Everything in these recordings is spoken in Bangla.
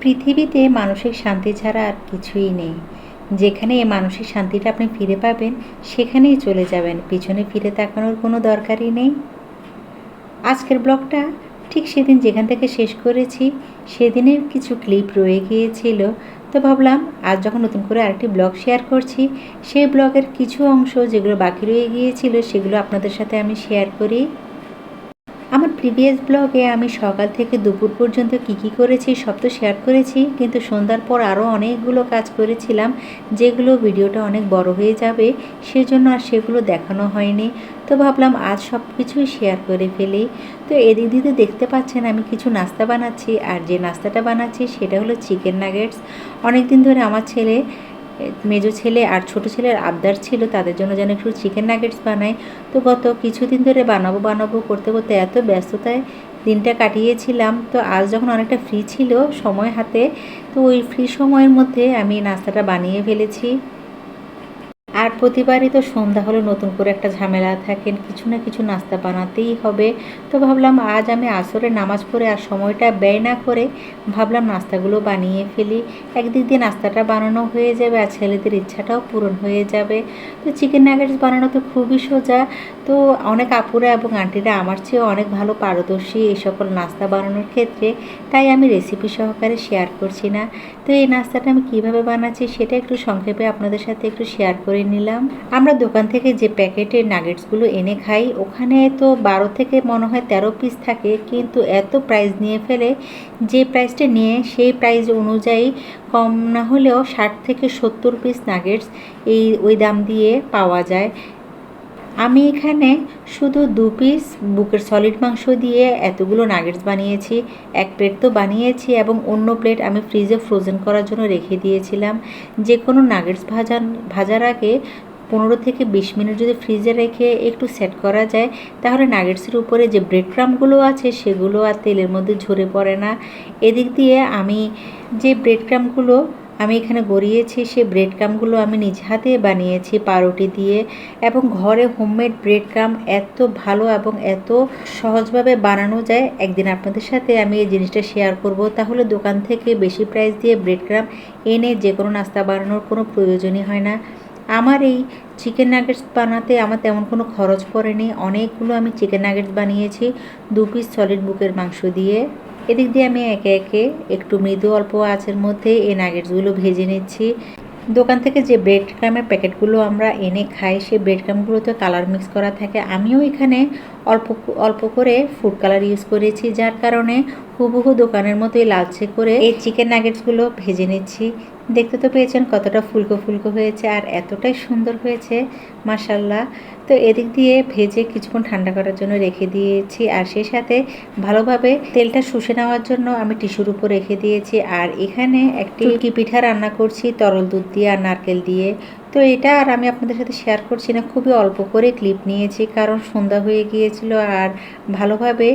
পৃথিবীতে মানসিক শান্তি ছাড়া আর কিছুই নেই। যেখানে এই মানসিক শান্তিটা আপনি ফিরে পাবেন, সেখানেই চলে যাবেন। পিছনে ফিরে তাকানোর কোনো দরকারই নেই। আজকের ব্লগটা ঠিক সেদিন যেখান থেকে শেষ করেছি, সেদিনের কিছু ক্লিপ রয়ে গিয়েছিল। তো ভাবলাম, আজ যখন নতুন করে আরেকটি ব্লগ শেয়ার করছি, সেই ব্লগের কিছু অংশ যেগুলো বাকি রয়ে গিয়েছিল, সেগুলো আপনাদের সাথে আমি শেয়ার করি। প্রিভিয়াস ব্লগে আমি সকাল থেকে দুপুর পর্যন্ত কি কি করেছি সব তো শেয়ার করেছি, কিন্তু সন্ধ্যার পর আরও অনেকগুলো কাজ করেছিলাম, যেগুলো ভিডিওটা অনেক বড় হয়ে যাবে, সেজন্য আর সেগুলো দেখানো হয়নি। তো ভাবলাম আজ সব কিছুই শেয়ার করে ফেলি। তো এদিক দিতে দেখতে পাচ্ছেন আমি কিছু নাস্তা বানাচ্ছি, আর যে নাস্তাটা বানাচ্ছি সেটা হলো চিকেন নাগেটস অনেক দিন ধরে আমার ছেলে মেজো ছেলে আর ছোট ছেলের আবদার ছিল তাদের জন্য যেন একটু চিকেন নাগেটস বানাই তো গত কিছুদিন ধরে বানাবো বানাবো, করতে করতে এত ব্যস্ততায় দিনটা কাটিয়েছিলাম। তো আজ যখন অনেকটা ফ্রি ছিল সময় হাতে, তো ওই ফ্রি সময়ের মধ্যে আমি নাস্তাটা বানিয়ে ফেলেছি। আর প্রতিবারই তো সন্ধ্যা হলে নতুন করে একটা ঝামেলা থাকেন কিছু না কিছু নাস্তা বানাতেই হবে। তো ভাবলাম আজ আমি আসরে নামাজ পড়ে আর সময়টা ব্যয় না করে ভাবলাম নাস্তাগুলো বানিয়ে ফেলি। একদিক দিয়ে নাস্তাটা বানানো হয়ে যাবে আর ছেলেদের ইচ্ছাটাও পূরণ হয়ে যাবে। তো চিকেন নাগেটস বানানো তো খুবই সোজা। তো অনেক আপুরা এবং আন্টিরা আমার চেয়েও অনেক ভালো পারদর্শী এই সকল নাস্তা বানানোর ক্ষেত্রে, তাই আমি রেসিপি সহকারে শেয়ার করছি না। তো এই নাস্তাটা আমি কীভাবে বানাচ্ছি সেটা একটু সংক্ষেপে আপনাদের সাথে একটু শেয়ার করে নিলাম। আমরা দোকান থেকে যে প্যাকেটের নাগেটসগুলো এনে খাই, ওখানে তো বারো থেকে মনে হয় তেরো পিস থাকে, কিন্তু এত প্রাইস নিয়ে ফেলে, যে প্রাইসটা নিয়ে, সেই প্রাইস অনুযায়ী কম না হলেও ষাট থেকে সত্তর পিস নাগেটস এই ওই দাম দিয়ে পাওয়া যায়। আমি এখানে শুধু দু পিস বুকের সলিড মাংস দিয়ে এতগুলো নাগেটস বানিয়েছি। এক প্লেট তো বানিয়েছি এবং অন্য প্লেট আমি ফ্রিজে ফ্রোজেন করার জন্য রেখে দিয়েছিলাম। যে কোনো নাগেটস ভাজার ভাজার আগে পনেরো থেকে বিশ মিনিট যদি ফ্রিজে রেখে একটু সেট করা যায়, তাহলে নাগেটসের উপরে যে ব্রেড ক্রামগুলো আছে সেগুলো আর তেলের মধ্যে ঝরে পড়ে না। এদিক দিয়ে আমি যে ব্রেড ক্রামগুলো আমি এখানে গড়িয়েছি সেই ব্রেড ক্রামগুলো আমি নিজ হাতে বানিয়েছি পাউরুটি দিয়ে এবং ঘরে হোমমেড ব্রেড ক্রাম এত ভালো এবং এত সহজভাবে বানানো যায়। একদিন আপনাদের সাথে আমি এই জিনিসটা শেয়ার করব। তাহলে দোকান থেকে বেশি প্রাইস দিয়ে ব্রেড ক্রাম এনে যে কোনো নাস্তা বানানোর কোনো প্রয়োজনই হয় না। আমার এই চিকেন নাগেটস বানাতে আমার তেমন কোনো খরচ পড়েনি। অনেকগুলো আমি চিকেন নাগেটস বানিয়েছি। দু পিস সলিড বুকের মাংস দিয়ে। এদিক দিয়ে আমি একে একে একটু মৃদু অল্প আঁচের মধ্যে এই নাগেটসগুলো ভেজে নিচ্ছি। দোকান থেকে যে ব্রেড ক্রামের প্যাকেটগুলো আমরা এনে খাই, সেই ব্রেড ক্রামগুলোতে কালার মিক্স করা থাকে। আমিও এখানে অল্প অল্প করে ফুড কালার ইউজ করেছি যার কারণে হুবহু দোকানের মতোই লালচে করে এই চিকেন নাগেটসগুলো ভেজে নিচ্ছি। দেখতে তো পেয়েছেন কতটা ফুলকো ফুলকো হয়েছে আর এতটাই সুন্দর হয়েছে মাসাল্লাহ তো এদিক দিয়ে ভেজে কিছুক্ষণ ঠান্ডা করার জন্য রেখে দিয়েছি আর সেই সাথে ভালোভাবে তেলটা শুষে নেওয়ার জন্য আমি টিস্যুর উপর রেখে দিয়েছি। আর এখানে একটি কি পিঠা রান্না করছি তরল দুধ দিয়ে আর নারকেল দিয়ে। তো এটা আর আমি আপনাদের সাথে শেয়ার করছি না। খুবই অল্প করে ক্লিপ নিয়েছি, কারণ সন্ধ্যা হয়ে গিয়েছিল আর ভালোভাবে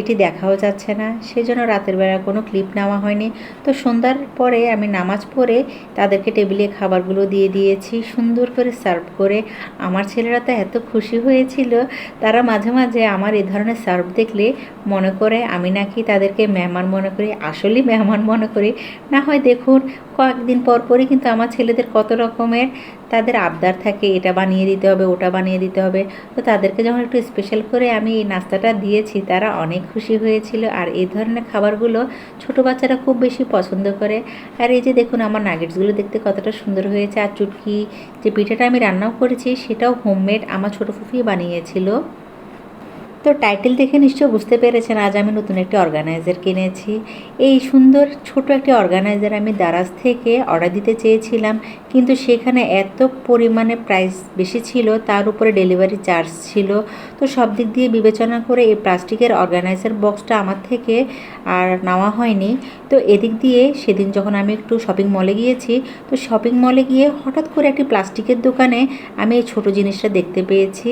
এটি দেখাও যাচ্ছে না। সেজন্য রাতের বেলা কোনো ক্লিপ নেওয়া হয়নি। তো সন্ধ্যার পরে আমি নামাজ পড়ে তাদেরকে টেবিলে খাবারগুলো দিয়ে দিয়েছি, সুন্দর করে সার্ভ করে। আমার ছেলেরা তো এত খুশি হয়েছিল, তারা মাঝে মাঝে আমার এ ধরনের সার্ভ দেখলে মনে করে আমি নাকি তাদেরকে মেহমান মনে করি, আসলেই মেহমান মনে করি। না হয় দেখুন, কয়েকদিন পর পরই কিন্তু আমার ছেলেদের কত রকমের তাদের আবদার থাকে, এটা বানিয়ে দিতে হবে, ওটা বানিয়ে দিতে হবে। তো তাদেরকে যখন একটু স্পেশাল করে আমি এই নাস্তাটা দিয়েছি, তারা অনেক খুশি হয়েছিল। আর এই ধরনের খাবারগুলো ছোট বাচ্চারা খুব বেশি পছন্দ করে। আর এই যে দেখুন, আমার নাগেটসগুলো দেখতে কতটা সুন্দর হয়েছে। আর চুটকি, যে পিঠাটা আমি রান্নাও করেছি, সেটাও হোমমেড আমার ছোটো ফুফি বানিয়েছিল। তো টাইটেল দেখে নিশ্চয় বুঝতে পেরেছেন, আজ আমি নতুন একটি অর্গানাইজার কিনেছি। এই সুন্দর ছোট একটি অর্গানাইজার আমি দারাজ থেকে অর্ডার দিতে চেয়েছিলাম, কিন্তু সেখানে এত পরিমাণে প্রাইস বেশি ছিল, তার উপরে ডেলিভারি চার্জ ছিল। তো সব দিক দিয়ে বিবেচনা করে এই প্লাস্টিকের অর্গানাইজার বক্সটা আমার থেকে আর নেওয়া হয়নি। তো এদিক দিয়ে সেদিন যখন আমি একটু শপিং মলে গিয়েছি, তো শপিং মলে গিয়ে হঠাৎ করে একটি প্লাস্টিকের দোকানে আমি এই ছোটো জিনিসটা দেখতে পেয়েছি।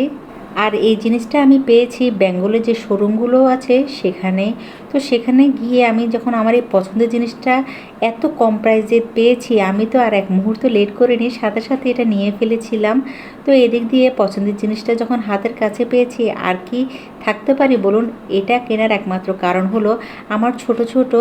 আর এই জিনিসটা আমি পেয়েছি বেঙ্গলে যে শোরুমগুলো আছে সেখানে। তো সেখানে গিয়ে আমি যখন আমার এই পছন্দের জিনিসটা এত কম প্রাইসে পেয়েছি, আমি তো আর এক মুহূর্ত লেট করিনি সাথে সাথে এটা নিয়ে ফেলেছিলাম। তো এদিক দিয়ে পছন্দের জিনিসটা যখন হাতের কাছে পেয়েছি, আর কি থাকতে পারি বলুন, এটা কেনার একমাত্র কারণ হলো আমার ছোট ছোট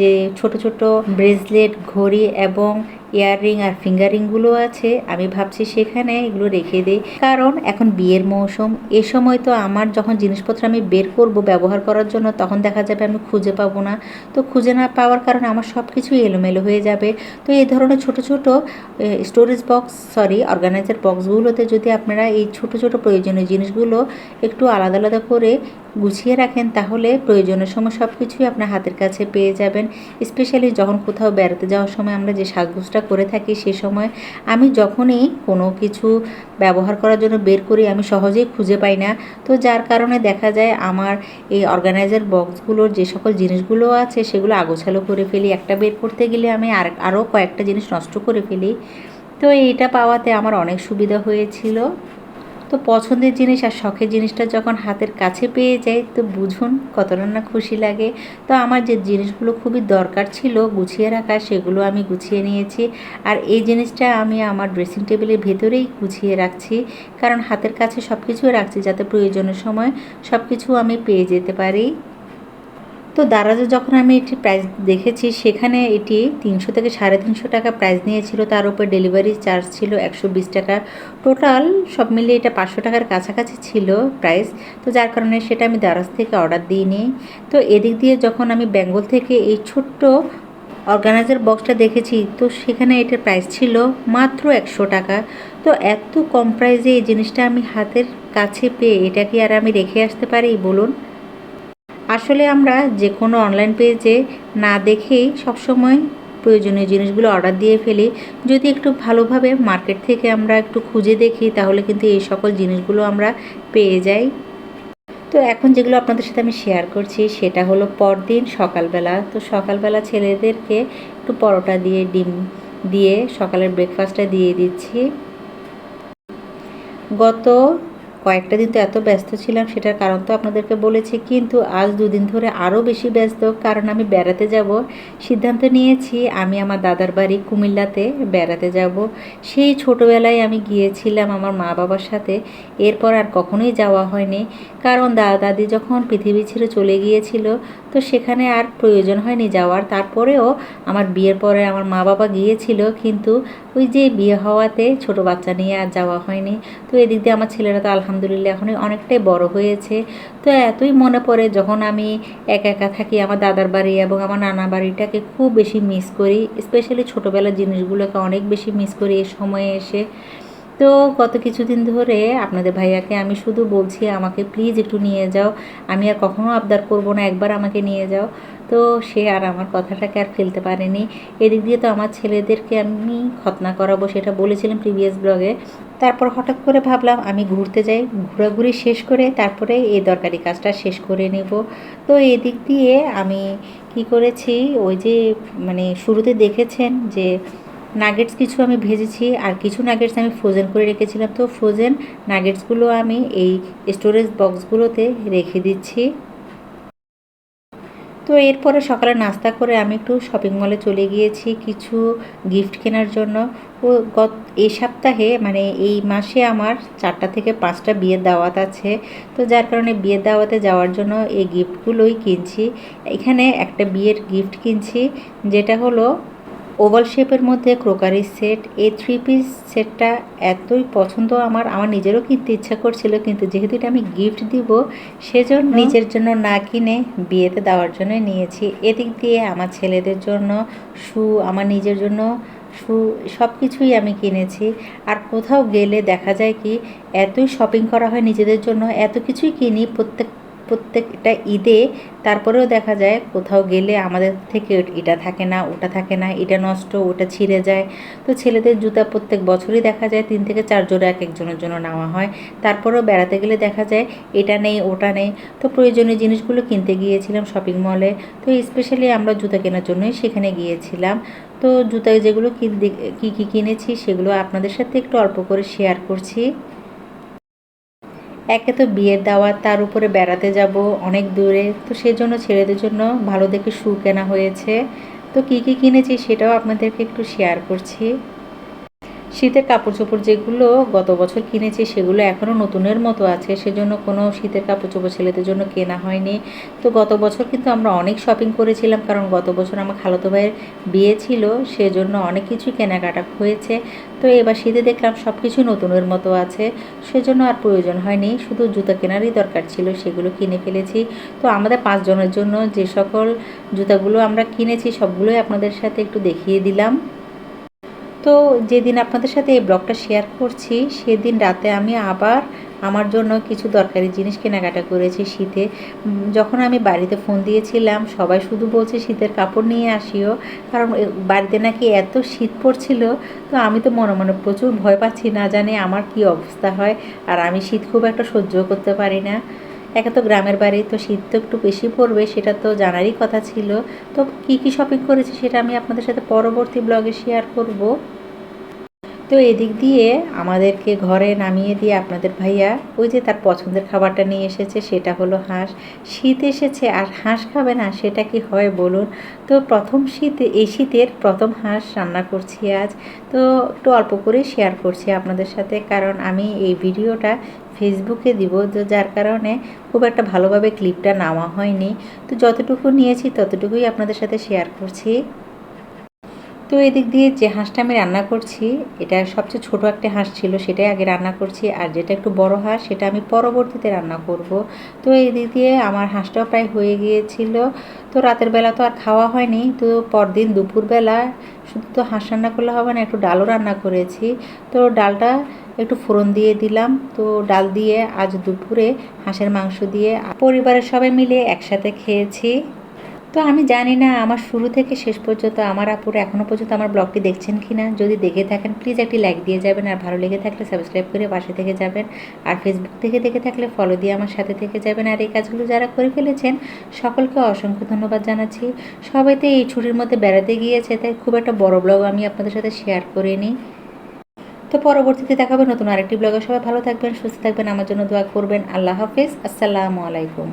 যে ছোট ছোট ব্রেসলেট, ঘড়ি এবং ইয়াররিং আর ফিঙ্গারিংগুলো আছে, আমি ভাবছি সেখানে এগুলো রেখে দিই। কারণ এখন বিয়ের মৌসুম, এ সময় তো আমার যখন জিনিসপত্র আমি বের করব ব্যবহার করার জন্য, তখন দেখা যাবে আমি খুঁজে পাবো না। তো খুঁজে না পাওয়ার কারণে আমার সব কিছুই এলোমেলো হয়ে যাবে। তো এই ধরনের ছোট ছোট স্টোরেজ বক্স সরি অর্গানাইজার বক্সগুলোতে যদি আপনারা এই ছোট ছোট প্রয়োজনীয় জিনিসগুলো একটু আলাদা আলাদা করে গুছিয়ে রাখেন, তাহলে প্রয়োজনের সময় সব কিছুই আপনার হাতের কাছে পেয়ে যাবেন। স্পেশালি যখন কোথাও বেড়াতে যাওয়ার সময় আমরা যে সাজগোজটা করে থাকি, সে সময় আমি যখনই কোনো কিছু ব্যবহার করার জন্য বের করি, আমি সহজেই খুঁজে পাই না। তো যার কারণে দেখা যায় আমার এই অর্গানাইজার বক্সগুলোর যে সকল জিনিসগুলো আছে, সেগুলো আগোছালো করে ফেলি। একটা বের করতে গেলে আমি আর আরও কয়েকটা জিনিস নষ্ট করে ফেলি। তো এইটা পাওয়াতে আমার অনেক সুবিধা হয়েছিল। তো পছন্দের জিনিস আর শখের জিনিসটা যখন হাতের কাছে পেয়ে যাই তো বুঝুন কতটা না খুশি লাগে। তো আমার যে জিনিসগুলো খুবই দরকার ছিল গুছিয়ে রাখা, সেগুলো আমি গুছিয়ে নিয়েছি। আর এই জিনিসটা আমি আমার ড্রেসিং টেবিলের ভেতরেই গুছিয়ে রাখছি। কারণ হাতের কাছে সব কিছু রাখছি যাতে প্রয়োজনের সময় সব কিছু আমি পেয়ে যেতে পারি। তো দারাজে যখন আমি এটি প্রাইস দেখেছি, সেখানে এটি তিনশো থেকে সাড়ে তিনশো টাকা প্রাইস নিয়েছিল। তার উপর ডেলিভারি চার্জ ছিল একশো বিশ টাকা। টোটাল সব মিলিয়ে এটা পাঁচশো টাকার কাছাকাছি ছিল প্রাইস তো যার কারণে সেটা আমি দারাজ থেকে অর্ডার দিইনি। তো এদিক দিয়ে যখন আমি বেঙ্গল থেকে এই ছোট্ট অর্গানাইজার বক্সটা দেখেছি, তো সেখানে এটার প্রাইস ছিল মাত্র একশো টাকা। তো এত কম প্রাইসে এই জিনিসটা আমি হাতের কাছে পেয়ে, এটা কি আর আমি রেখে আসতে পারি? বলুন। আসলে আমরা যে কোনো অনলাইন পেজে না দেখেই সবসময় প্রয়োজনীয় জিনিসগুলো অর্ডার দিয়ে ফেলি। যদি একটু ভালোভাবে মার্কেট থেকে আমরা একটু খুঁজে দেখি, তাহলে কিন্তু এই সকল জিনিসগুলো আমরা পেয়ে যাই। তো এখন যেগুলো আপনাদের সাথে আমি শেয়ার করছি, সেটা হলো পরদিন সকালবেলা। তো সকালবেলা ছেলেদেরকে একটু পরোটা দিয়ে, ডিম দিয়ে সকালের ব্রেকফাস্টটা দিয়ে দিচ্ছি। গত কয়েকটা দিন তো এত ব্যস্ত ছিলাম সেটার কারণ তো আপনাদেরকে বলেছি, কিন্তু আজ দুদিন ধরে আরও বেশি ব্যস্ত। কারণ আমি বেড়াতে যাব, সিদ্ধান্ত নিয়েছি আমি আমার দাদার বাড়ি কুমিল্লাতে বেড়াতে যাব। সেই ছোটোবেলায় আমি গিয়েছিলাম আমার মা বাবার সাথে। এরপর আর কখনোই যাওয়া হয়নি। কারণ দাদা দাদি যখন পৃথিবী ছেড়ে চলে গিয়েছিল, তো সেখানে আর প্রয়োজন হয়নি যাওয়ার। তারপরেও আমার বিয়ের পরে আমার মা বাবা গিয়েছিল, কিন্তু ওই যে বিয়ে হওয়াতে ছোট বাচ্চা নিয়ে আর যাওয়া হয়নি। তো এদিক দিয়ে আমার ছেলেরা তো আলহামদুলিল্লাহ এখন অনেকটাই বড় হয়েছে। তো এতই মনে পড়ে যখন আমি একা একা থাকি আমার দাদার বাড়ি এবং আমার নানা বাড়িটাকে খুব বেশি মিস করি স্পেশালি ছোটোবেলার জিনিসগুলোকে অনেক বেশি মিস করি এই সময়ে এসে। তো গত কিছুদিন ধরে আপনাদের ভাইয়াকে আমি শুধু বলছি, আমাকে প্লিজ একটু নিয়ে যাও। আমি আর কখনো আবদার করব না, একবার আমাকে নিয়ে যাও। তো সে আর আমার কথাটাকে আর ফেলতে পারেনি। এদিক দিয়ে তো আমার ছেলেদেরকে আমি খতনা করাবো সেটা বলেছিলাম প্রিভিয়াস ব্লগে তারপর হঠাৎ করে ভাবলাম আমি ঘুরতে যাই। ঘোরাঘুরি শেষ করে তারপরে এই দরকারি কাজটা শেষ করে নেব। তো এদিক দিয়ে আমি কি করেছি, ওই যে মানে শুরুতে দেখেছেন যে নাগেটস কিছু আমি ভেজেছি আর কিছু নাগেটস আমি ফ্রোজেন করে রেখেছিলাম। তো ফ্রোজেন নাগেটসগুলো আমি এই স্টোরেজ বক্সগুলোতে রেখে দিচ্ছি। তো এরপরে সকালে নাস্তা করে আমি একটু শপিং মলে চলে গিয়েছি কিছু গিফট কেনার জন্য। ও গত এই সপ্তাহে মানে এই মাসে আমার চারটা থেকে পাঁচটা বিয়ের দাওয়াত আছে। তো যার কারণে বিয়ের দাওয়াতে যাওয়ার জন্য এই গিফটগুলোই কিনছি। এখানে একটা বিয়ের গিফট কিনছি, যেটা হলো ওভাল শেপের মধ্যে ক্রোকারি সেট এই থ্রি পিস সেটটা এতই পছন্দ আমার আমার নিজেরও কিনতে ইচ্ছা করছিল কিন্তু যেহেতু এটা আমি গিফট দিব সেজন্য নিজের জন্য না কিনে বিয়েতে দেওয়ার জন্য নিয়েছি। এদিক দিয়ে আমার ছেলেদের জন্য শু আমার নিজের জন্য শু সব কিছুই আমি কিনেছি। আর কোথাও গেলে দেখা যায় কি এতই শপিং করা হয় নিজেদের জন্য এত কিছুই কিনি প্রত্যেক প্রত্যেকটা ঈদে তারপরেও দেখা যায় কোথাও গেলে আমাদের থেকে এটা থাকে না, ওটা থাকে না, এটা নষ্ট, ওটা ছিঁড়ে যায়। তো ছেলেদের জুতা প্রত্যেক বছরই দেখা যায় তিন থেকে চার জোড়া এক একজনের জন্য নেওয়া হয়। তারপরেও বেড়াতে গেলে দেখা যায় এটা নেই, ওটা নেই। তো প্রয়োজনীয় জিনিসগুলো কিনতে গিয়েছিলাম শপিং মলে তো স্পেশালি আমরা জুতা কেনার জন্যই সেখানে গিয়েছিলাম। তো জুতা যেগুলো কী কী কিনেছি সেগুলো আপনাদের সাথে একটু অল্প করে শেয়ার করছি। একে তো বিয়ের দাওয়াত, তার উপরে বেড়াতে যাব অনেক দূরে। তো সেজন্য ছেলেদের জন্য ভালো দেখে শু কেনা হয়েছে। তো কী কী কিনেছি সেটাও আপনাদেরকে একটু শেয়ার করছি। শীতের কাপড় চোপড় যেগুলো গত বছর কিনেছি, সেগুলো এখনও নতুনের মতো আছে। সেজন্য কোনো শীতের কাপড় চোপড় ছেলেদের জন্য কেনা হয়নি। তো গত বছর কিন্তু আমরা অনেক শপিং করেছিলাম, কারণ গত বছর আমার খালতো ভাইয়ের বিয়ে ছিল, সেজন্য অনেক কিছুই কেনাকাটা হয়েছে। তো এবার শীতে দেখলাম সব কিছু নতুনের মতো আছে, সেজন্য আর প্রয়োজন হয়নি। শুধু জুতা কেনারই দরকার ছিল, সেগুলো কিনে ফেলেছি। তো আমাদের পাঁচজনের জন্য যে সকল জুতাগুলো আমরা কিনেছি, সবগুলোই আপনাদের সাথে একটু দেখিয়ে দিলাম। তো যেদিন আপনাদের সাথে এই ব্লগটা শেয়ার করছি, সেদিন রাতে আমি আবার আমার জন্য কিছু দরকারি জিনিস কেনাকাটা করেছি শীতে। যখন আমি বাড়িতে ফোন দিয়েছিলাম, সবাই শুধু বলছে শীতের কাপড় নিয়ে আসিও। কারণ বাড়িতে নাকি এত শীত পড়ছিল, তো আমি তো মনে মনে প্রচুর ভয় পাচ্ছি না জানি আমার কি অবস্থা হয়। আর আমি শীত খুব একটা সহ্য করতে পারি না। একে তো গ্রামের বাড়ি, তো শীত তো একটু বেশি পড়বে, সেটা তো জানারই কথা ছিল। তো কি কি শপিং করেছি সেটা আমি আপনাদের সাথে পরবর্তী ব্লগে শেয়ার করব। তো এদিক দিয়ে আমাদেরকে ঘরে নামিয়ে দিয়ে আপনাদের ভাইয়া ওই যে তার পছন্দের খাবারটা নিয়ে এসেছে, সেটা হলো হাঁস। শীত এসেছে আর হাঁস খাবে না, সেটা কি হয় বলুন? তো প্রথম শীত, এই শীতের প্রথম হাঁস রান্না করছি আজ। তো একটু অল্প করে শেয়ার করছি আপনাদের সাথে, কারণ আমি এই ভিডিওটা ফেসবুকে দিব তো যার কারণে খুব একটা ভালোভাবে ক্লিপটা নেওয়া হয়নি। তো যতটুকু নিয়েছি ততটুকুই আপনাদের সাথে শেয়ার করছি। তো এদিক দিয়ে যে হাঁসটা আমি রান্না করছি, এটা সবচেয়ে ছোট একটা হাঁস ছিল, সেটাই আগে রান্না করছি। আর যেটা একটু বড় হাঁস, সেটা আমি পরবর্তীতে রান্না করব। তো এদিক দিয়ে আমার হাঁসটাও প্রায় হয়ে গিয়েছিল। তো রাতের বেলা তো আর খাওয়া হয়নি। তো পরদিন দুপুরবেলা শুধু তো হাঁস রান্না করলে হবে না, একটু ডালও রান্না করেছি। তো ডালটা একটু ফোড়ন দিয়ে দিলাম। তো ডাল দিয়ে আজ দুপুরে হাঁসের মাংস দিয়ে পরিবারের সবাই মিলে একসাথে খেয়েছি। তো আমি জানি না, আমার শুরু থেকে শেষ পর্যন্ত আমার আপুরা এখনও পর্যন্ত আমার ব্লগটি দেখছেন কি না যদি দেখে থাকেন প্লিজ একটি লাইক দিয়ে যাবেন, আর ভালো লেগে থাকলে সাবস্ক্রাইব করে পাশে থেকে যাবেন, আর ফেসবুক থেকে দেখে থাকলে ফলো দিয়ে আমার সাথে থেকে যাবেন। আর এই কাজগুলো যারা করে ফেলেছেন, সকলকে অসংখ্য ধন্যবাদ জানাচ্ছি। সবাই তো এই ছুটির মধ্যে বেড়াতে গিয়েছে, তাই খুব একটা বড় ব্লগ আমি আপনাদের সাথে শেয়ার করে নিই তো পরবর্তীতে দেখাবে নতুন আরেকটি ব্লগে সবাই ভালো থাকবেন, সুস্থ থাকবেন, আমার জন্য দোয়া করবেন। আল্লাহ হাফেজ, আসসালামু আলাইকুম।